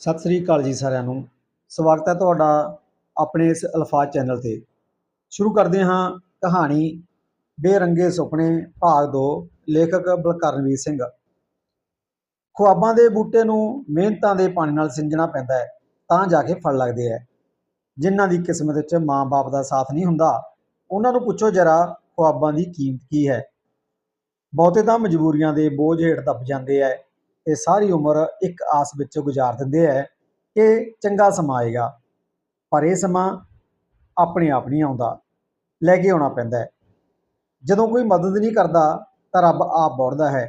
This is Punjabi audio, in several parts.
ਸਤਿ ਸ੍ਰੀ ਅਕਾਲ ਜੀ ਸਾਰਿਆਂ ਨੂੰ। ਸਵਾਗਤ ਹੈ ਤੁਹਾਡਾ ਆਪਣੇ ਇਸ ਅਲਫਾਜ਼ ਚੈਨਲ ਤੇ। ਸ਼ੁਰੂ ਕਰਦੇ ਹਾਂ ਕਹਾਣੀ, ਬੇਰੰਗੇ ਸੁਪਨੇ, ਭਾਗ 2 ਲੇਖਕ ਬਲਕਰਨਵੀਰ ਸਿੰਘ। ਖੁਆਬਾਂ ਦੇ ਬੂਟੇ ਨੂੰ ਮਿਹਨਤਾਂ ਦੇ ਪਾਣੀ ਨਾਲ ਸਿੰਜਣਾ ਪੈਂਦਾ ਹੈ, ਤਾਂ ਜਾ ਕੇ ਫਲ ਲੱਗਦੇ ਹੈ। ਜਿਨ੍ਹਾਂ ਦੀ ਕਿਸਮਤ ਵਿੱਚ ਮਾਂ-ਬਾਪ ਦਾ ਸਾਥ ਨਹੀਂ ਹੁੰਦਾ, ਉਹਨਾਂ ਨੂੰ ਪੁੱਛੋ ਜਰਾ ਖੁਆਬਾਂ ਦੀ ਕੀਮਤ ਕੀ ਹੈ। ਬਹੁਤੇ ਤਾਂ ਮਜਬੂਰੀਆਂ ਦੇ ਬੋਝ ਹੇਠ ਦੱਬ ਜਾਂਦੇ ਹੈ। ਇਹ ਸਾਰੀ ਉਮਰ ਇੱਕ ਆਸ ਵਿੱਚ ਗੁਜ਼ਾਰ ਦਿੰਦੇ ਹੈ ਕਿ ਚੰਗਾ ਸਮਾਂ ਆਏਗਾ, ਪਰ ਇਹ ਸਮਾਂ ਆਪਣੇ ਆਪ ਨਹੀਂ ਆਉਂਦਾ, ਲੈ ਕੇ ਆਉਣਾ ਪੈਂਦਾ ਜਦੋਂ ਕੋਈ ਮਦਦ ਨਹੀਂ ਕਰਦਾ ਤਾਂ ਰੱਬ ਆਪ ਬੋੜਦਾ ਹੈ,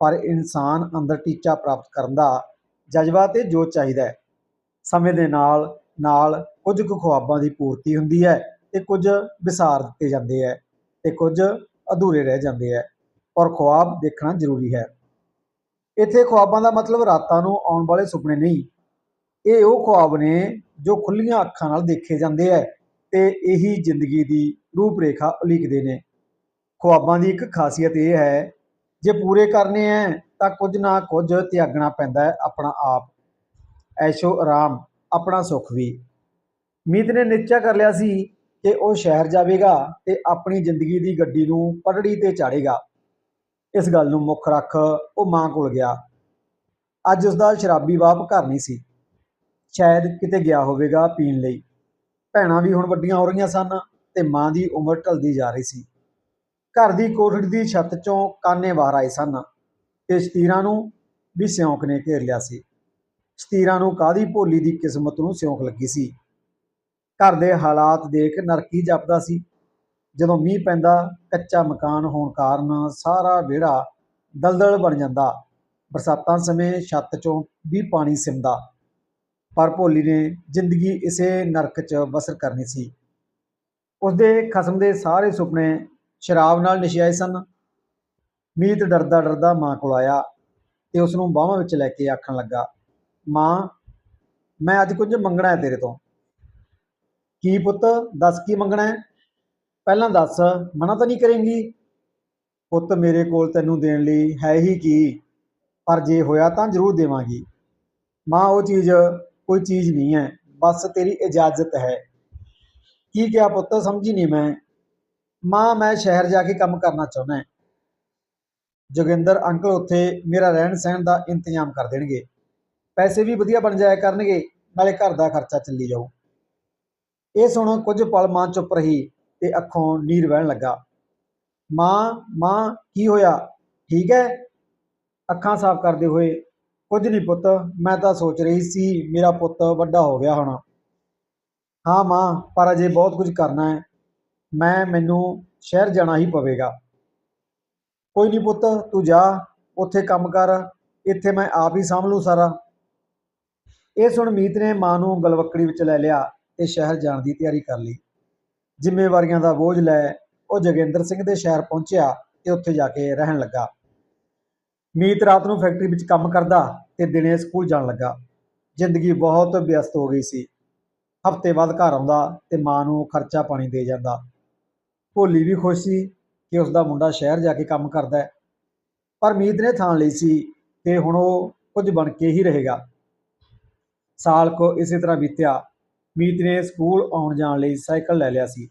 ਪਰ ਇਨਸਾਨ ਅੰਦਰ ਟੀਚਾ ਪ੍ਰਾਪਤ ਕਰਨ ਦਾ ਜਜ਼ਬਾ ਤੇ ਜੋ ਚਾਹੀਦਾ ਹੈ। ਸਮੇਂ ਦੇ ਨਾਲ ਨਾਲ ਕੁਝ ਕੁ ਖੁਆਬਾਂ ਦੀ ਪੂਰਤੀ ਹੁੰਦੀ ਹੈ ਤੇ ਕੁਝ ਵਿਸਾਰ ਦਿੱਤੇ ਜਾਂਦੇ ਹੈ ਤੇ ਕੁਝ ਅਧੂਰੇ ਰਹਿ ਜਾਂਦੇ ਹੈ, ਔਰ ਖੁਆਬ ਦੇਖਣਾ ਜ਼ਰੂਰੀ ਹੈ। ਇੱਥੇ ਖੁਆਬਾਂ ਦਾ ਮਤਲਬ ਰਾਤਾਂ ਨੂੰ ਆਉਣ ਵਾਲੇ ਸੁਪਨੇ ਨਹੀਂ। ਇਹ ਉਹ ਖੁਆਬ ਨੇ ਜੋ ਖੁੱਲੀਆਂ ਅੱਖਾਂ ਨਾਲ ਦੇਖੇ ਜਾਂਦੇ ਐ ਤੇ ਇਹੀ ਜ਼ਿੰਦਗੀ ਦੀ ਰੂਪਰੇਖਾ ਉਲੀਕਦੇ ਨੇ। ਖੁਆਬਾਂ ਦੀ ਇੱਕ ਖਾਸੀਅਤ ਇਹ ਹੈ, ਜੇ ਪੂਰੇ ਕਰਨੇ ਐ ਤਾਂ ਕੁਝ ਨਾ ਕੁਝ ਤਿਆਗਣਾ ਪੈਂਦਾ ਹੈ ਆਪਣਾ ਆਪ। ਐਸ਼ੋ ਆਰਾਮ, ਆਪਣਾ ਸੁੱਖ ਵੀ। ਮੀਤ ਨੇ ਨਿਸ਼ਚਾ ਕਰ ਲਿਆ ਸੀ ਕਿ ਉਹ ਸ਼ਹਿਰ ਜਾਵੇਗਾ ਤੇ ਆਪਣੀ ਜ਼ਿੰਦਗੀ ਦੀ ਗੱਡੀ ਨੂੰ ਪਟੜੀ ਤੇ ਚਾੜੇਗਾ। ਇਸ ਗੱਲ ਨੂੰ ਮੁੱਖ ਰੱਖ ਉਹ ਮਾਂ ਕੋਲ ਗਿਆ। ਅੱਜ ਉਸ ਦਾ ਸ਼ਰਾਬੀ ਬਾਪ ਘਰ ਨਹੀਂ ਸੀ। ਸ਼ਾਇਦ ਕਿਤੇ ਗਿਆ ਹੋਵੇਗਾ ਪੀਣ ਲਈ। ਭੈਣਾਂ ਵੀ ਹੁਣ ਵੱਡੀਆਂ ਹੋ ਰਹੀਆਂ ਸਨ ਤੇ ਮਾਂ ਦੀ ਉਮਰ ਢਲਦੀ ਜਾ ਰਹੀ ਸੀ। ਘਰ ਦੀ ਕੋਠੜੀ ਦੀ ਛੱਤ ਚੋਂ ਕਾਨੇ ਬਾਹਰ ਆਏ ਸਨ ਤੇ ਸ਼ਤੀਰਾਂ ਨੂੰ ਵੀ ਸਿਉਂਕ ਨੇ ਘੇਰ ਲਿਆ ਸੀ। ਸ਼ਤੀਰਾਂ ਨੂੰ ਕਾਦੀ ਭੋਲੀ ਦੀ ਕਿਸਮਤ ਨੂੰ ਸਿਉਂਕ ਲੱਗੀ ਸੀ। ਘਰ ਦੇ ਹਾਲਾਤ ਦੇਖ ਨਰਕੀ ਜਪਦਾ ਸੀ। ਜਦੋਂ ਮੀਂਹ ਪੈਂਦਾ, ਕੱਚਾ ਮਕਾਨ ਹੋਣ ਕਾਰਨ ਸਾਰਾ ਵਿਹੜਾ ਦਲਦਲ ਬਣ ਜਾਂਦਾ। ਬਰਸਾਤਾਂ ਸਮੇਂ ਛੱਤ ਚੋਂ ਵੀ ਪਾਣੀ ਸਿੰਮਦਾ। ਪਰ ਭੋਲੀ ਨੇ ਜ਼ਿੰਦਗੀ ਇਸੇ ਨਰਕ 'ਚ ਬਸਰ ਕਰਨੀ ਸੀ। ਉਸਦੇ ਖਸਮ ਦੇ ਸਾਰੇ ਸੁਪਨੇ ਸ਼ਰਾਬ ਨਾਲ ਨਸ਼ਿਆਏ ਸਨ। ਮੀਤ ਡਰਦਾ ਡਰਦਾ ਮਾਂ ਕੋਲ ਆਇਆ ਤੇ ਉਸ ਨੂੰ ਬਾਹਾਂ ਵਿੱਚ ਲੈ ਕੇ ਆਖਣ ਲੱਗਾ, ਮਾਂ, ਮੈਂ ਅੱਜ ਕੁਝ ਮੰਗਣਾ ਹੈ ਤੇਰੇ ਤੋਂ। ਕੀ ਪੁੱਤ? ਦੱਸ ਕੀ ਮੰਗਣਾ ਹੈ? ਪਹਿਲਾਂ ਦੱਸ, ਮਨਾ ਤਾਂ ਨਹੀਂ ਕਰੇਂਗੀ? ਪੁੱਤ ਮੇਰੇ ਕੋਲ ਤੈਨੂੰ ਦੇਣ ਲਈ ਹੈ ਹੀ ਕੀ? ਪਰ ਜੇ ਹੋਇਆ ਤਾਂ ਜ਼ਰੂਰ ਦੇਵਾਂਗੀ। ਮਾਂ, ਉਹ ਚੀਜ਼ ਕੋਈ ਚੀਜ਼ ਨਹੀਂ ਹੈ, ਬਸ ਤੇਰੀ ਇਜਾਜ਼ਤ ਹੈ। ਕੀ ਕਿਹਾ ਪੁੱਤ? ਸਮਝੀ ਨਹੀਂ ਮੈਂ। ਮਾਂ, ਮੈਂ ਸ਼ਹਿਰ ਜਾ ਕੇ ਕੰਮ ਕਰਨਾ ਚਾਹੁੰਦਾ ਹਾਂ। ਜੋਗਿੰਦਰ, ਅੰਕਲ ਉੱਥੇ ਮੇਰਾ ਰਹਿਣ ਸਹਿਣ ਦਾ ਇੰਤਜ਼ਾਮ ਕਰ ਦੇਣਗੇ। ਪੈਸੇ ਵੀ ਵਧੀਆ ਬਣ ਜਾਇਆ ਕਰਨਗੇ, ਨਾਲੇ ਘਰ ਦਾ ਖਰਚਾ ਚੱਲੀ ਜਾਊ। ਇਹ ਸੁਣ, ਕੁਝ ਪਲ ਮਾਂ ਚੁੱਪ ਰਹੀ। ਤੇ ਅੱਖੋਂ ਨੀਰ ਵਹਿਣ ਲੱਗਾ। ਮਾਂ ਮਾਂ, ਕੀ ਹੋਇਆ? ਠੀਕ ਹੈ? ਅੱਖਾਂ ਸਾਫ਼ ਕਰਦੇ ਹੋਏ, ਕੁਝ ਨਹੀਂ ਪੁੱਤ, ਮੈਂ ਤਾਂ ਸੋਚ ਰਹੀ ਸੀ ਮੇਰਾ ਪੁੱਤ ਵੱਡਾ ਹੋ ਗਿਆ ਹੋਣਾ। ਹਾਂ ਮਾਂ, ਪਰ ਅਜੇ ਬਹੁਤ ਕੁਝ ਕਰਨਾ ਹੈ। ਮੈਂ, ਮੈਨੂੰ ਸ਼ਹਿਰ ਜਾਣਾ ਹੀ ਪਵੇਗਾ। ਕੋਈ ਨਹੀਂ ਪੁੱਤ, ਤੂੰ ਜਾ, ਉੱਥੇ ਕੰਮ ਕਰ, ਇੱਥੇ ਮੈਂ ਆਪ ਹੀ ਸਾਂਭ ਲੂ ਸਾਰਾ। ਇਹ ਸੁਣ ਮੀਤ ਨੇ ਮਾਂ ਨੂੰ ਗਲਵੱਕੜੀ ਵਿੱਚ ਲੈ ਲਿਆ ਤੇ ਸ਼ਹਿਰ ਜਾਣ ਦੀ ਤਿਆਰੀ ਕਰ ਲਈ। ਜ਼ਿੰਮੇਵਾਰੀਆਂ ਦਾ ਬੋਝ ਲੈ ਉਹ ਜੋਗਿੰਦਰ ਸਿੰਘ ਦੇ ਸ਼ਹਿਰ ਪਹੁੰਚਿਆ ਤੇ ਉੱਥੇ ਜਾ ਕੇ ਰਹਿਣ ਲੱਗਾ। ਮੀਤ ਰਾਤ ਨੂੰ ਫੈਕਟਰੀ ਵਿੱਚ ਕੰਮ ਕਰਦਾ ਤੇ ਦਿਨੇ ਸਕੂਲ ਜਾਣ ਲੱਗਾ। ਜ਼ਿੰਦਗੀ ਬਹੁਤ ਵਿਅਸਤ ਹੋ ਗਈ ਸੀ। ਹਫ਼ਤੇ ਬਾਅਦ ਘਰ ਆਉਂਦਾ ਤੇ ਮਾਂ ਨੂੰ ਖਰਚਾ ਪਾਣੀ ਦੇ ਜਾਂਦਾ। ਭੋਲੀ ਵੀ ਖੁਸ਼ ਸੀ ਕਿ ਉਸ ਦਾ ਮੁੰਡਾ ਸ਼ਹਿਰ ਜਾ ਕੇ ਕੰਮ ਕਰਦਾ ਹੈ। ਪਰ ਮੀਤ ਨੇ ਥਾਂ ਲਈ ਸੀ ਤੇ ਹੁਣ ਉਹ ਕੁਝ ਬਣ ਕੇ ਹੀ ਰਹੇਗਾ। ਸਾਲ ਕੋ ਇਸੇ ਤਰ੍ਹਾਂ ਬੀਤਿਆ ਮੀਤ ਨੇ ਸਕੂਲ ਆਉਣ ਜਾਣ ਲਈ ਸਾਈਕਲ ਲੈ ਲਿਆ ਸੀ।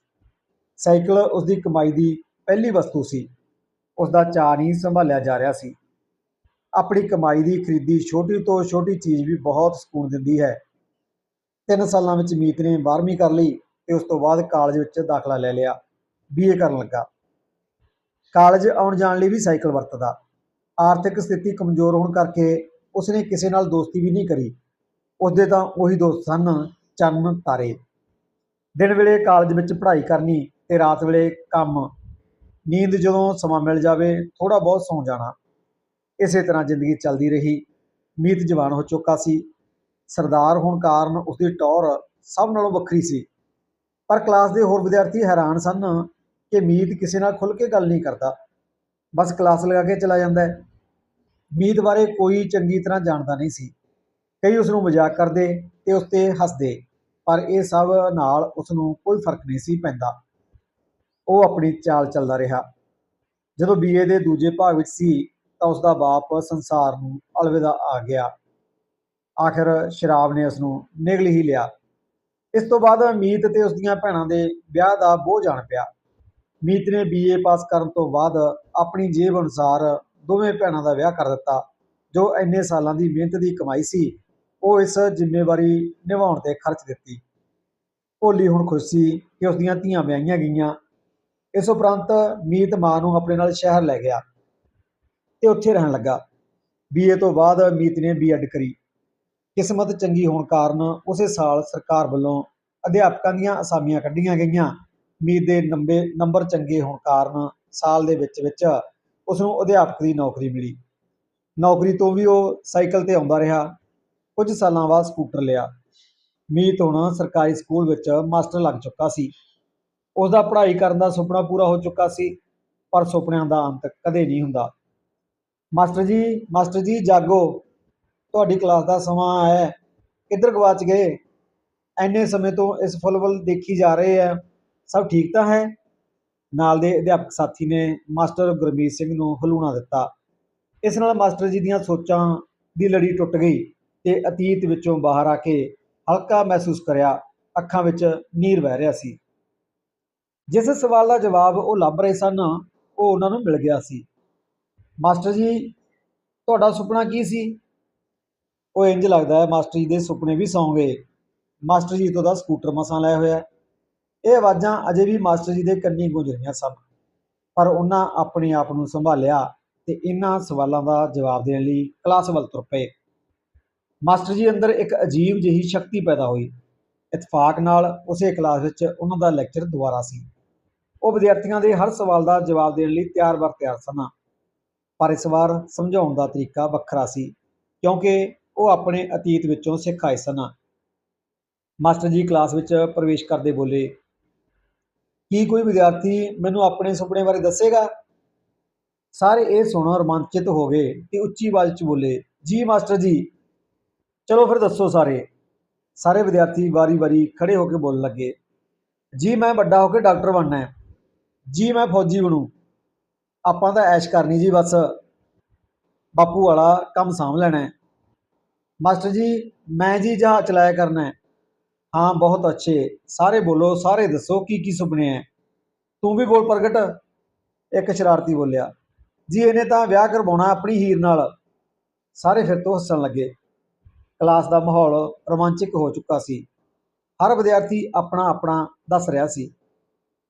ਸਾਈਕਲ ਉਸ ਦੀ ਕਮਾਈ ਦੀ ਪਹਿਲੀ ਵਸਤੂ ਸੀ। ਉਸ ਦਾ ਚਾਅ ਨਹੀਂ ਸੰਭਾਲਿਆ ਜਾ ਰਿਹਾ ਸੀ। ਆਪਣੀ ਕਮਾਈ ਦੀ ਖਰੀਦੀ ਛੋਟੀ ਤੋਂ ਛੋਟੀ ਚੀਜ਼ ਵੀ ਬਹੁਤ ਸਕੂਨ ਦਿੰਦੀ ਹੈ। ਤਿੰਨ ਸਾਲਾਂ ਵਿੱਚ ਮੀਤ ਨੇ 12ਵੀਂ ਕਰ ਲਈ ਤੇ ਉਸ ਤੋਂ ਬਾਅਦ ਕਾਲਜ ਵਿੱਚ ਦਾਖਲਾ ਲੈ ਲਿਆ। ਬੀਏ ਕਰਨ ਲੱਗਾ। ਕਾਲਜ ਆਉਣ ਜਾਣ ਲਈ ਵੀ ਸਾਈਕਲ ਵਰਤਦਾ। ਆਰਥਿਕ ਸਥਿਤੀ ਕਮਜ਼ੋਰ ਹੋਣ ਕਰਕੇ ਉਸਨੇ ਕਿਸੇ ਨਾਲ ਦੋਸਤੀ ਵੀ ਨਹੀਂ ਕਰੀ। ਉਸਦੇ ਤਾਂ ਉਹੀ ਦੋਸਤ ਸਨ ਚੰਨ ਤਾਰੇ। ਦਿਨ ਵੇਲੇ ਕਾਲਜ ਵਿੱਚ ਪੜ੍ਹਾਈ ਕਰਨੀ ਤੇ ਰਾਤ ਵੇਲੇ ਕੰਮ। ਨੀਂਦ ਜਦੋਂ ਸਮਾਂ ਮਿਲ ਜਾਵੇ ਥੋੜਾ ਬਹੁਤ ਸੌਂ ਜਾਣਾ। ਇਸੇ ਤਰ੍ਹਾਂ ਜ਼ਿੰਦਗੀ ਚੱਲਦੀ ਰਹੀ। ਮੀਤ ਜਵਾਨ ਹੋ ਚੁੱਕਾ ਸੀ। ਸਰਦਾਰ ਹੋਣ ਕਾਰਨ ਉਸਦੀ ਟੌਰ ਸਭ ਨਾਲੋਂ ਵੱਖਰੀ ਸੀ। ਪਰ ਕਲਾਸ ਦੇ ਹੋਰ ਵਿਦਿਆਰਥੀ ਹੈਰਾਨ ਸਨ ਕਿ ਮੀਤ ਕਿਸੇ ਨਾਲ ਖੁੱਲ੍ਹ ਕੇ ਗੱਲ ਨਹੀਂ ਕਰਦਾ। ਬਸ ਕਲਾਸ ਲਗਾ ਕੇ ਚਲਾ ਜਾਂਦਾ ਹੈ। ਮੀਤ ਬਾਰੇ ਕੋਈ ਚੰਗੀ ਤਰ੍ਹਾਂ ਜਾਣਦਾ ਨਹੀਂ ਸੀ। ਕਈ ਉਸ ਨੂੰ ਮਜ਼ਾਕ ਕਰਦੇ ਤੇ ਉਸ ਤੇ ਹੱਸਦੇ, ਪਰ ਇਹ ਸਭ ਨਾਲ ਉਸ ਨੂੰ ਕੋਈ ਫ਼ਰਕ ਨਹੀਂ ਸੀ ਪੈਂਦਾ। ਉਹ ਆਪਣੀ ਚਾਲ ਚੱਲਦਾ ਰਿਹਾ। ਜਦੋਂ ਬੀਏ ਦੇ ਦੂਜੇ ਭਾਗ ਵਿੱਚ ਸੀ, ਤਾਂ ਉਸ ਦਾ ਬਾਪ ਸੰਸਾਰ ਨੂੰ ਅਲਵਿਦਾ ਆ ਗਿਆ। ਆਖਿਰ ਸ਼ਰਾਬ ਨੇ ਉਸ ਨੂੰ ਨਿਗਲ ਹੀ ਲਿਆ। ਇਸ ਤੋਂ ਬਾਅਦ ਮੀਤ ਤੇ ਉਸ ਦੀਆਂ ਭੈਣਾਂ ਦੇ ਵਿਆਹ ਦਾ ਬੋਝ ਆਣ ਪਿਆ। ਮੀਤ ਨੇ ਬੀਏ ਪਾਸ ਕਰਨ ਤੋਂ ਬਾਅਦ ਆਪਣੀ ਜੇਬ ਅਨੁਸਾਰ ਦੋਵੇਂ ਭੈਣਾਂ ਦਾ ਵਿਆਹ ਕਰ ਦਿੱਤਾ, ਜੋ ਇੰਨੇ ਸਾਲਾਂ ਦੀ ਮਿਹਨਤ ਦੀ ਕਮਾਈ ਸੀ ਉਹ ਇਸ ਜ਼ਿੰਮੇਵਾਰੀ ਨਿਭਾਉਣ ਤੇ ਖਰਚ ਦਿੱਤੀ। ਭੋਲੀ ਹੁਣ ਖੁਸ਼ ਸੀ ਕਿ ਉਸ ਦੀਆਂ ਧੀਆਂ ਵਿਆਹੀਆਂ ਗਈਆਂ। ਇਸ ਉਪਰੰਤ ਮੀਤ ਮਾਂ ਨੂੰ ਆਪਣੇ ਨਾਲ ਸ਼ਹਿਰ ਲੈ ਗਿਆ ਤੇ ਉੱਥੇ ਰਹਿਣ ਲੱਗਾ। ਬੀਏ ਤੋਂ ਬਾਅਦ ਮੀਤ ਨੇ ਬੀਐਡ ਕਰੀ। ਕਿਸਮਤ ਚੰਗੀ ਹੋਣ ਕਾਰਨ ਉਸੇ ਸਾਲ ਸਰਕਾਰ ਵੱਲੋਂ ਅਧਿਆਪਕਾਂ ਦੀਆਂ ਅਸਾਮੀਆਂ ਕੱਢੀਆਂ ਗਈਆਂ। ਮੀਤ ਦੇ ਨੰਬੇ, ਨੰਬਰ ਚੰਗੇ ਹੋਣ ਕਾਰਨ ਸਾਲ ਦੇ ਵਿੱਚ ਵਿੱਚ ਉਸ ਨੂੰ ਅਧਿਆਪਕ ਦੀ ਨੌਕਰੀ ਮਿਲੀ। ਨੌਕਰੀ ਤੋਂ ਵੀ ਉਹ ਸਾਈਕਲ ਤੇ ਆਉਂਦਾ ਰਿਹਾ। ਕੁਝ ਸਾਲਾਂ ਬਾਅਦ ਸਕੂਟਰ ਲਿਆ। ਮੀਤ ਹੁਣ ਸਰਕਾਰੀ ਸਕੂਲ ਵਿੱਚ ਮਾਸਟਰ ਲੱਗ ਚੁੱਕਾ ਸੀ। ਉਸ ਦਾ ਪੜ੍ਹਾਈ ਕਰਨ ਦਾ ਸੁਪਨਾ ਪੂਰਾ ਹੋ ਚੁੱਕਾ ਸੀ, ਪਰ ਸੁਪਨਿਆਂ ਦਾ ਅੰਤ ਕਦੇ ਨਹੀਂ ਹੁੰਦਾ। ਮਾਸਟਰ ਜੀ ਮਾਸਟਰ ਜੀ, ਜਾਗੋ। ਤੁਹਾਡੀ ਕਲਾਸ ਦਾ ਸਮਾਂ ਹੈ। ਕਿੱਧਰ ਗਵਾਚ ਗਏ? ਐਨੇ ਸਮੇਂ ਤੋਂ ਇਸ ਫੁੱਲ ਵੱਲ ਦੇਖੀ ਜਾ ਰਹੇ ਆ। ਸਭ ਠੀਕ ਤਾਂ ਹੈ? ਨਾਲ ਦੇ ਅਧਿਆਪਕ ਸਾਥੀ ਨੇ ਮਾਸਟਰ ਗੁਰਮੀਤ ਸਿੰਘ ਨੂੰ ਹਲੂਣਾ ਦਿੱਤਾ। ਇਸ ਨਾਲ ਮਾਸਟਰ ਜੀ ਦੀਆਂ ਸੋਚਾਂ ਦੀ ਲੜੀ ਟੁੱਟ ਗਈ। ਤੇ ਅਤੀਤ ਵਿੱਚੋਂ ਬਾਹਰ ਆ ਕੇ ਹਲਕਾ ਮਹਿਸੂਸ ਕਰਿਆ, ਅੱਖਾਂ ਵਿੱਚ ਨੀਰ ਵਹਿ ਰਿਹਾ ਸੀ। ਜਿਸ ਸਵਾਲ ਦਾ ਜਵਾਬ ਉਹ ਲੱਭ ਰਹੇ ਸਨ, ਉਹ ਉਹਨਾਂ ਨੂੰ ਮਿਲ ਗਿਆ ਸੀ। ਮਾਸਟਰ ਜੀ, ਤੁਹਾਡਾ ਸੁਪਨਾ ਕੀ ਸੀ? ਉਹ ਇੰਜ ਲੱਗਦਾ ਹੈ, ਮਾਸਟਰ ਜੀ ਦੇ ਸੁਪਨੇ ਵੀ ਸੌਂ ਗਏ। ਮਾਸਟਰ ਜੀ ਤੋਂ ਦਾ ਸਕੂਟਰ ਮਸਾਂ ਲੈ ਹੋਇਆ ਇਹ ਆਵਾਜ਼ਾਂ ਅਜੇ ਵੀ ਮਾਸਟਰ ਜੀ ਦੇ ਕੰਨੀ ਗੂੰਜ ਰਹੀਆਂ ਸਨ। ਪਰ ਉਹਨਾਂ ਆਪਣੇ ਆਪ ਨੂੰ ਸੰਭਾਲਿਆ ਤੇ ਇਹਨਾਂ ਸਵਾਲਾਂ ਦਾ ਜਵਾਬ ਦੇਣ ਲਈ ਕਲਾਸ ਵੱਲ ਤੁਰ ਪਏ। ਮਾਸਟਰ ਜੀ, ਅੰਦਰ ਇੱਕ ਅਜੀਬ ਜਿਹੀ ਸ਼ਕਤੀ ਪੈਦਾ ਹੋਈ। ਇਤਫਾਕ ਨਾਲ ਉਸੇ ਕਲਾਸ ਵਿੱਚ ਉਹਨਾਂ ਦਾ ਲੈਕਚਰ ਦੁਬਾਰਾ ਸੀ। ਉਹ ਵਿਦਿਆਰਥੀਆਂ ਦੇ ਹਰ ਸਵਾਲ ਦਾ ਜਵਾਬ ਦੇਣ ਲਈ ਤਿਆਰ ਬਰ ਤਿਆਰ ਸਨ। ਪਰ ਇਸ ਵਾਰ ਸਮਝਾਉਣ ਦਾ ਤਰੀਕਾ ਵੱਖਰਾ ਸੀ, ਕਿਉਂਕਿ ਉਹ ਆਪਣੇ ਅਤੀਤ ਵਿੱਚੋਂ ਸਿੱਖ ਆਏ ਸਨ। ਮਾਸਟਰ ਜੀ ਕਲਾਸ ਵਿੱਚ ਪ੍ਰਵੇਸ਼ ਕਰਦੇ ਬੋਲੇ, ਕੀ ਕੋਈ ਵਿਦਿਆਰਥੀ ਮੈਨੂੰ ਆਪਣੇ ਸੁਪਨੇ ਬਾਰੇ ਦੱਸੇਗਾ? ਸਾਰੇ ਇਹ ਸੁਣ ਰੋਮਾਂਚਿਤ ਹੋ ਗਏ ਤੇ ਉੱਚੀ ਆਵਾਜ਼ 'ਚ ਬੋਲੇ, ਜੀ ਮਾਸਟਰ ਜੀ ਚਲੋ ਫਿਰ ਦੱਸੋ ਸਾਰੇ। ਸਾਰੇ ਵਿਦਿਆਰਥੀ ਵਾਰੀ-ਵਾਰੀ ਖੜੇ ਹੋ ਕੇ ਬੋਲਣ ਲੱਗੇ। ਜੀ, ਮੈਂ ਵੱਡਾ ਹੋ ਕੇ ਡਾਕਟਰ ਬਣਨਾ ਹੈ। ਜੀ, ਮੈਂ ਫੌਜੀ ਬਣੂ। ਆਪਾਂ ਤਾਂ ਐਸ਼ ਕਰਨੀ ਜੀ ਬਸ। ਬਾਪੂ ਵਾਲਾ ਕੰਮ ਸਾਂਭ ਲੈਣਾ ਹੈ। ਮਾਸਟਰ ਜੀ, ਮੈਂ ਜੀ ਜਹਾਜ਼ ਚਲਾਇਆ ਕਰਨਾ ਹੈ। ਹਾਂ, ਬਹੁਤ ਅੱਛੇ। ਸਾਰੇ ਬੋਲੋ, ਸਾਰੇ ਦੱਸੋ ਕੀ ਕੀ ਸੁਪਨੇ ਹੈ। ਤੂੰ ਵੀ ਬੋਲ ਪ੍ਰਗਟ। ਇੱਕ ਸ਼ਰਾਰਤੀ ਬੋਲਿਆ। ਜੀ, ਇਹਨੇ ਤਾਂ ਵਿਆਹ ਕਰਵਾਉਣਾ ਆਪਣੀ ਹੀਰ ਨਾਲ। ਸਾਰੇ ਫਿਰ ਤੋਂ ਹੱਸਣ ਲੱਗੇ। ਕਲਾਸ ਦਾ ਮਾਹੌਲ ਰੋਮਾਂਚਿਕ ਹੋ ਚੁੱਕਾ ਸੀ। ਹਰ ਵਿਦਿਆਰਥੀ ਆਪਣਾ ਆਪਣਾ ਦੱਸ ਰਿਹਾ ਸੀ।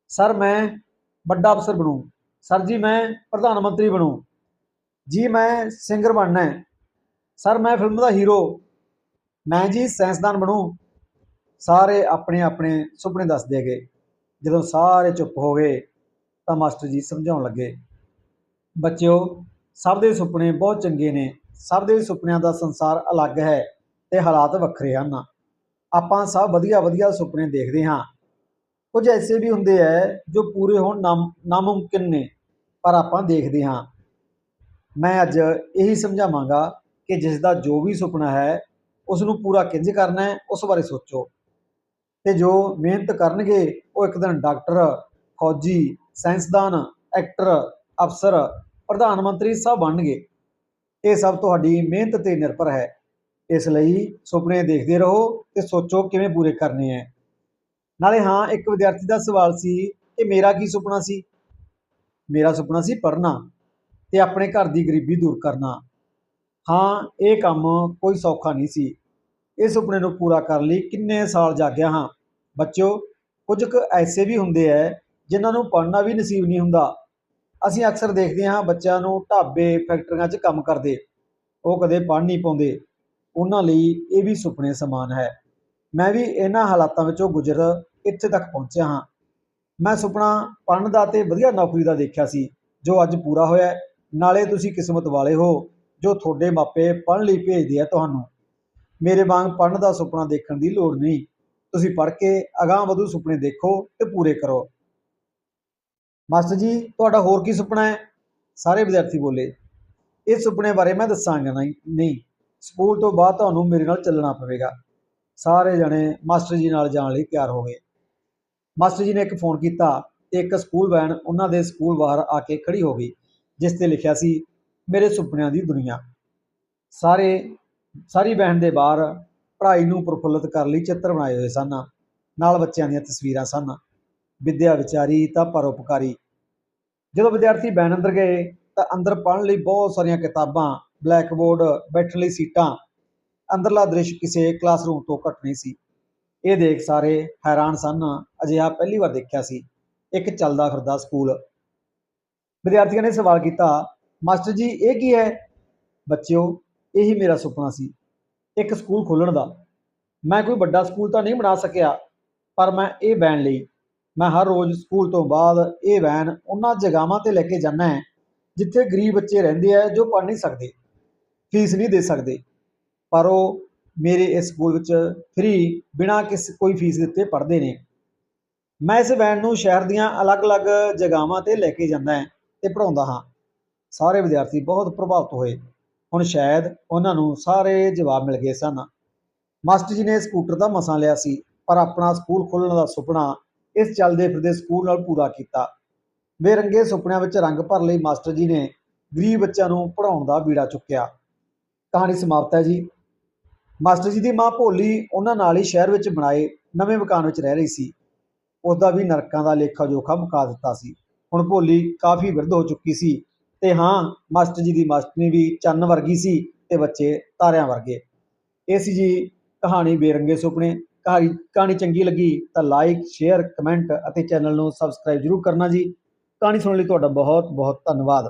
ਸਰ, ਮੈਂ ਵੱਡਾ ਅਫਸਰ ਬਣੂ। ਸਰ ਜੀ, ਮੈਂ ਪ੍ਰਧਾਨ ਮੰਤਰੀ ਬਣੂ। ਜੀ, ਮੈਂ ਸਿੰਗਰ ਬਣਨਾ ਹੈ। ਸਰ, ਮੈਂ ਫਿਲਮ ਦਾ ਹੀਰੋ। ਮੈਂ ਜੀ ਸਾਇੰਸਦਾਨ ਬਣੂ। ਸਾਰੇ ਆਪਣੇ ਆਪਣੇ ਸੁਪਨੇ ਦੱਸਦੇ ਗਏ ਜਦੋਂ ਸਾਰੇ ਚੁੱਪ ਹੋ ਗਏ, ਤਾਂ ਮਾਸਟਰ ਜੀ ਸਮਝਾਉਣ ਲੱਗੇ। ਬੱਚਿਓ, ਸਭ ਦੇ ਸੁਪਨੇ ਬਹੁਤ ਚੰਗੇ ਨੇ। ਸਭ ਦੇ ਸੁਪਨਿਆਂ ਦਾ ਸੰਸਾਰ ਅਲੱਗ ਹੈ। ਤੇ ਹਾਲਾਤ ਵੱਖਰੇ ਹਨ। ਆਪਾਂ ਸਭ ਵਧੀਆ ਵਧੀਆ ਸੁਪਨੇ ਦੇਖਦੇ ਹਾਂ। ਕੁਝ ਐਸੇ ਵੀ ਹੁੰਦੇ ਐ ਜੋ ਪੂਰੇ ਹੋਣ ਨਾਮ- ਨਾਮੁਮਕਿਨ ਨੇ, ਪਰ ਆਪਾਂ ਦੇਖਦੇ ਹਾਂ। ਮੈਂ ਅੱਜ ਇਹੀ ਸਮਝਾਵਾਂਗਾ ਕਿ ਜਿਸ ਦਾ ਜੋ ਵੀ ਸੁਪਨਾ ਹੈ ਉਸ ਨੂੰ ਪੂਰਾ ਕਿੰਜ ਕਰਨਾ ਹੈ, ਉਸ ਬਾਰੇ ਸੋਚੋ। ਤੇ ਜੋ ਮਿਹਨਤ ਕਰਨਗੇ, ਉਹ ਇੱਕ ਦਿਨ ਡਾਕਟਰ, ਫੌਜੀ, ਸਾਇੰਸਦਾਨ, ਐਕਟਰ, ਅਫਸਰ, ਪ੍ਰਧਾਨ ਮੰਤਰੀ ਸਭ ਬਣਨਗੇ। ਇਹ ਸਭ ਤੁਹਾਡੀ ਮਿਹਨਤ ਤੇ ਨਿਰਭਰ ਹੈ। ਇਸ ਲਈ ਸੁਪਨੇ ਦੇਖਦੇ ਰਹੋ ਤੇ ਸੋਚੋ ਕਿਵੇਂ ਪੂਰੇ ਕਰਨੇ ਹੈ ਨਾਲੇ ਹਾਂ, ਇੱਕ ਵਿਦਿਆਰਥੀ ਦਾ ਸਵਾਲ ਸੀ ਕਿ ਮੇਰਾ ਕੀ ਸੁਪਨਾ ਸੀ? ਮੇਰਾ ਸੁਪਨਾ ਸੀ ਪੜ੍ਹਨਾ ਤੇ ਆਪਣੇ ਘਰ ਦੀ ਗਰੀਬੀ ਦੂਰ ਕਰਨਾ। ਹਾਂ, ਇਹ ਕੰਮ ਕੋਈ ਸੌਖਾ ਨਹੀਂ ਸੀ। ਇਹ ਸੁਪਨੇ ਨੂੰ ਪੂਰਾ ਕਰਨ ਲਈ ਕਿੰਨੇ ਸਾਲ ਜਾਗਿਆ ਹਾਂ। ਬੱਚਿਓ, ਕੁਝ ਕੁ ਐਸੇ ਵੀ ਹੁੰਦੇ ਐ ਜਿਨ੍ਹਾਂ ਨੂੰ ਪੜ੍ਹਨਾ ਵੀ ਨਸੀਬ ਨਹੀਂ ਹੁੰਦਾ। ਅਸੀਂ ਅਕਸਰ ਦੇਖਦੇ ਹਾਂ ਬੱਚਿਆਂ ਨੂੰ ਢਾਬੇ, ਫੈਕਟਰੀਆਂ 'ਚ ਕੰਮ ਕਰਦੇ। ਉਹ ਕਦੇ ਪੜ੍ਹ ਨਹੀਂ ਪਾਉਂਦੇ। ਉਹਨਾਂ ਲਈ ਇਹ ਵੀ ਸੁਪਨੇ ਸਮਾਨ ਹੈ। ਮੈਂ ਵੀ ਇਹਨਾਂ ਹਾਲਾਤਾਂ ਵਿੱਚੋਂ ਗੁਜ਼ਰ ਇੱਥੇ ਤੱਕ ਪਹੁੰਚਿਆ ਹਾਂ। ਮੈਂ ਸੁਪਨਾ ਪੜ੍ਹਨ ਦਾ ਤੇ ਵਧੀਆ ਨੌਕਰੀ ਦਾ ਦੇਖਿਆ ਸੀ, ਜੋ ਅੱਜ ਪੂਰਾ ਹੋਇਆ ਨਾਲੇ ਤੁਸੀਂ ਕਿਸਮਤ ਵਾਲੇ ਹੋ, ਜੋ ਤੁਹਾਡੇ ਮਾਪੇ ਪੜ੍ਹਨ ਲਈ ਭੇਜਦੇ ਆ ਤੁਹਾਨੂੰ। ਮੇਰੇ ਵਾਂਗ ਪੜ੍ਹਨ ਦਾ ਸੁਪਨਾ ਦੇਖਣ ਦੀ ਲੋੜ ਨਹੀਂ। ਤੁਸੀਂ ਪੜ੍ਹ ਕੇ ਅਗਾਂਹ ਵਧੂ ਸੁਪਨੇ ਦੇਖੋ ਤੇ ਪੂਰੇ ਕਰੋ। ਮਾਸਟਰ ਜੀ, ਤੁਹਾਡਾ ਹੋਰ ਕੀ ਸੁਪਨਾ ਹੈ? ਸਾਰੇ ਵਿਦਿਆਰਥੀ ਬੋਲੇ। ਇਸ ਸੁਪਨੇ ਬਾਰੇ ਮੈਂ ਦੱਸਾਂਗਾ ਨਹੀਂ ਨਹੀਂ। ਸਕੂਲ ਤੋਂ ਬਾਅਦ ਤੁਹਾਨੂੰ ਮੇਰੇ ਨਾਲ ਚੱਲਣਾ ਪਵੇਗਾ। ਸਾਰੇ ਜਣੇ ਮਾਸਟਰ ਜੀ ਨਾਲ ਜਾਣ ਲਈ ਤਿਆਰ ਹੋ ਗਏ। ਮਾਸਟਰ ਜੀ ਨੇ ਇੱਕ ਫੋਨ ਕੀਤਾ ਤੇ ਇੱਕ ਸਕੂਲ ਵੈਨ ਉਹਨਾਂ ਦੇ ਸਕੂਲ ਬਾਹਰ ਆ ਕੇ ਖੜੀ ਹੋ ਗਈ, ਜਿਸ ਤੇ ਲਿਖਿਆ ਸੀ, ਮੇਰੇ ਸੁਪਨਿਆਂ ਦੀ ਦੁਨੀਆ। ਸਾਰੇ, ਸਾਰੀ ਬਹਿਣ ਦੇ ਬਾਹਰ ਪੜ੍ਹਾਈ ਨੂੰ ਪ੍ਰਫੁੱਲਤ ਕਰਨ ਲਈ ਚਿੱਤਰ ਬਣਾਏ ਹੋਏ ਸਨ। ਨਾਲ ਬੱਚਿਆਂ ਦੀਆਂ ਤਸਵੀਰਾਂ ਸਨ। ਵਿਦਿਆ ਵਿਚਾਰੀ ਤਾਂ ਪਰਉਪਕਾਰੀ। ਜਦੋਂ ਵਿਦਿਆਰਥੀ ਬੈਨ ਅੰਦਰ ਗਏ ਤਾਂ ਅੰਦਰ ਪੜ੍ਹਨ ਲਈ ਬਹੁਤ ਸਾਰੀਆਂ ਕਿਤਾਬਾਂ ਬਲੈਕਬੋਰਡ ਬੈਠਣ ਲਈ ਸੀਟਾਂ ਅੰਦਰਲਾ ਦ੍ਰਿਸ਼ ਕਿਸੇ ਕਲਾਸਰੂਮ ਤੋਂ ਘੱਟ ਨਹੀਂ ਸੀ। ਇਹ ਦੇਖ ਸਾਰੇ ਹੈਰਾਨ ਸਨ। ਅਜਿਹਾ ਪਹਿਲੀ ਵਾਰ ਦੇਖਿਆ ਸੀ। ਇੱਕ ਚੱਲਦਾ ਫਿਰਦਾ ਸਕੂਲ। ਵਿਦਿਆਰਥੀਆਂ ਨੇ ਸਵਾਲ ਕੀਤਾ, ਮਾਸਟਰ ਜੀ, ਇਹ ਕੀ ਹੈ? ਬੱਚਿਓ, ਇਹੀ ਮੇਰਾ ਸੁਪਨਾ ਸੀ, ਇੱਕ ਸਕੂਲ ਖੋਲ੍ਹਣ ਦਾ। ਮੈਂ ਕੋਈ ਵੱਡਾ ਸਕੂਲ ਤਾਂ ਨਹੀਂ ਬਣਾ ਸਕਿਆ, ਪਰ ਮੈਂ ਇਹ ਵੈਨ ਲਈ। ਮੈਂ ਹਰ ਰੋਜ਼ ਸਕੂਲ ਤੋਂ ਬਾਅਦ ਇਹ ਵੈਨ ਉਹਨਾਂ ਜਗ੍ਹਾਵਾਂ ਤੇ ਲੈ ਕੇ ਜਾਂਦਾ ਹੈ, ਜਿੱਥੇ ਗਰੀਬ ਬੱਚੇ ਰਹਿੰਦੇ ਆ ਜੋ ਪੜ੍ਹ ਨਹੀਂ ਸਕਦੇ। ਫੀਸ ਨਹੀਂ ਦੇ ਸਕਦੇ। ਪਰ ਉਹ ਮੇਰੇ ਇਸ ਸਕੂਲ ਵਿੱਚ ਫ੍ਰੀ ਬਿਨਾਂ ਕਿਸ ਕੋਈ ਫੀਸ ਦਿੱਤੇ ਪੜ੍ਹਦੇ ਨੇ। ਮੈਂ ਇਸ ਵੈਨ ਨੂੰ ਸ਼ਹਿਰ ਦੀਆਂ ਅਲੱਗ-ਅਲੱਗ ਜਗ੍ਹਾਵਾਂ ਤੇ ਲੈ ਕੇ ਜਾਂਦਾ ਹਾਂ ਤੇ ਪੜ੍ਹਾਉਂਦਾ ਹਾਂ। ਸਾਰੇ ਵਿਦਿਆਰਥੀ ਬਹੁਤ ਪ੍ਰਭਾਵਿਤ ਹੋਏ। ਹੁਣ ਸ਼ਾਇਦ ਉਹਨਾਂ ਨੂੰ ਸਾਰੇ ਜਵਾਬ ਮਿਲ ਗਏ ਸਨ। ਮਾਸਟਰ ਜੀ ਨੇ ਸਕੂਟਰ ਦਾ ਮਸਾਂ ਲਿਆ ਸੀ, ਪਰ ਆਪਣਾ ਸਕੂਲ ਖੋਲ੍ਹਣ ਦਾ ਸੁਪਨਾ ਇਸ ਚੱਲਦੇ ਫਿਰਦੇ ਸਕੂਲ ਨਾਲ ਪੂਰਾ ਕੀਤਾ। ਬੇਰੰਗੇ ਸੁਪਨਿਆਂ ਵਿੱਚ ਰੰਗ ਭਰ ਲਈ ਮਾਸਟਰ ਜੀ ਨੇ ਗਰੀਬ ਬੱਚਿਆਂ ਨੂੰ ਪੜ੍ਹਾਉਣ ਦਾ ਬੀੜਾ ਚੁੱਕਿਆ। ਕਹਾਣੀ ਸਮਾਪਤ ਹੈ ਜੀ। ਮਾਸਟਰ ਜੀ ਦੀ ਮਾਂ ਭੋਲੀ ਉਹਨਾਂ ਨਾਲ ਹੀ ਸ਼ਹਿਰ ਵਿੱਚ ਬਣਾਏ ਨਵੇਂ ਮਕਾਨ ਵਿੱਚ ਰਹਿ ਰਹੀ ਸੀ। ਉਸ ਦਾ ਵੀ ਨਰਕਾਂ ਦਾ ਲੇਖਾ ਜੋਖਾ ਮੁਕਾ ਦਿੱਤਾ ਸੀ। ਹੁਣ ਭੋਲੀ ਕਾਫੀ ਵਿਰਧ ਹੋ ਚੁੱਕੀ ਸੀ ਤੇ ਹਾਂ, ਮਾਸਟਰ ਜੀ ਦੀ ਮਾਸਟਰਨੀ ਵੀ ਚੰਨ ਵਰਗੀ ਸੀ ਤੇ ਬੱਚੇ ਤਾਰਿਆਂ ਵਰਗੇ। ਇਹ ਸੀ ਜੀ ਕਹਾਣੀ ਬੇਰੰਗੇ ਸੁਪਨੇ। ਕਹਾਣੀ ਕਹਾਣੀ ਚੰਗੀ ਲੱਗੀ ਤਾਂ ਲਾਈਕ, ਸ਼ੇਅਰ, ਕਮੈਂਟ ਅਤੇ ਚੈਨਲ ਨੂੰ ਸਬਸਕ੍ਰਾਈਬ ਜਰੂਰ ਕਰਨਾ ਜੀ। ਕਹਾਣੀ ਸੁਣਨ ਲਈ ਤੁਹਾਡਾ ਬਹੁਤ ਬਹੁਤ ਧੰਨਵਾਦ।